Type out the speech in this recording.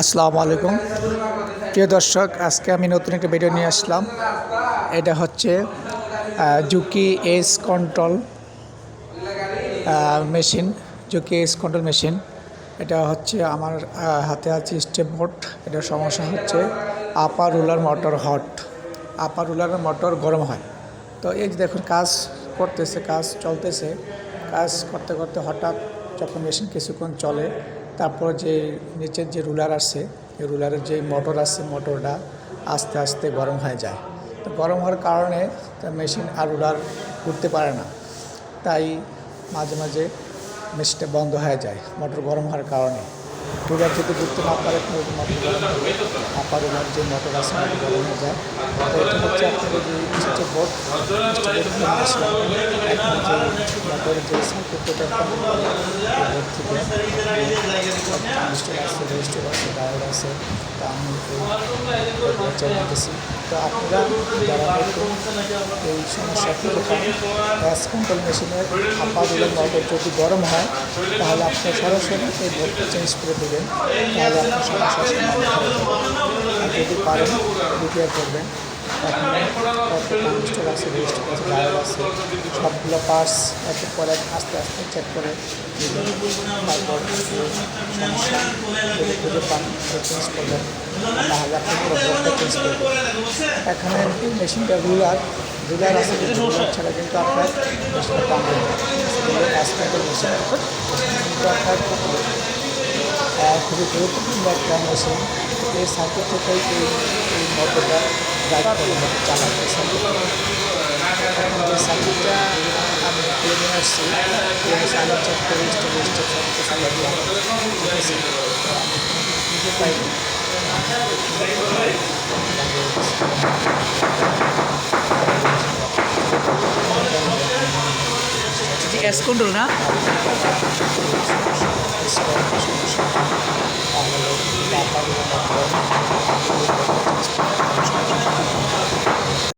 আসসালামু আলাইকুম প্রিয় দর্শক, আজকে আমি নতুন একটা ভিডিও নিয়ে আসলাম। এটা হচ্ছে Juki S control machine Juki S control machine এটা হচ্ছে আমার হাতে আছে স্টেপ বোর্ড এটার সমস্যা হচ্ছে upper roller motor hot upper roller motor গরম হয়। তো এই যে দেখুন, কাজ করতেছে, কাজ চলতেছে। কাজ করতে করতে হঠাৎ যখন মেশিন কিছুক্ষণ চলে তারপর যে নিচের যে রুলার এই রুলারের যে মোটর আছে মোটরটা আস্তে আস্তে গরম হয়ে যায়। তো গরম হওয়ার কারণে মেশিন আর রুলার ঘুরতে পারে না। তাই মাঝে মাঝে মেশিনটা বন্ধ হয়ে যায়, মোটর গরম হওয়ার কারণে। রুলার যদি ঘুরতে না পারে আপার রুলার যে মোটর আছে, মোটর গরম হয়ে যায়। তো এটা হচ্ছে আপনাদের যে স্টেপ বোর্ড মোটরের যে সার্কিটটা বোর্ড থেকে ট্রানজিস্টর আছে রেজিস্টার আছে ডায়োড আছে তা আমি চালাতেছি তো আপনারা যারা এই সমস্যা পান গ্যাস কন্ট্রোল মেশিনের আপা দিলে মোটর যদি গরম হয় তাহলে আপনি সরাসরি এই বোর্ডটা চেঞ্জ করে দেবেন তাহলে আপনার সমস্যার হয়ে যদি পারেন রিপেয়ার করবেন আছে রেজিস্টার আছে ডায়োড আছে সবগুলো পার্টস একের পর এক আস্তে আস্তে চেক করে চেঞ্জ চেঞ্জ এখানে মেশিনটা রুলার রুলার আছে ছাড়া কিন্তু আপনার মেশিনটা কিন্তু আপনার খুবই গুরুত্বপূর্ণ একটা মেশিন এই সার্কিট থেকে এই এই মোটরটা ড্রাইভ করে চালাতে সার্কিট এখন যে সার্কিটটা আমি নিয়ে আসছি। আমি চেক করে স্টেপ স্টেপ সব কিছু নিজে পাইনি এস কন্ট্রোল না?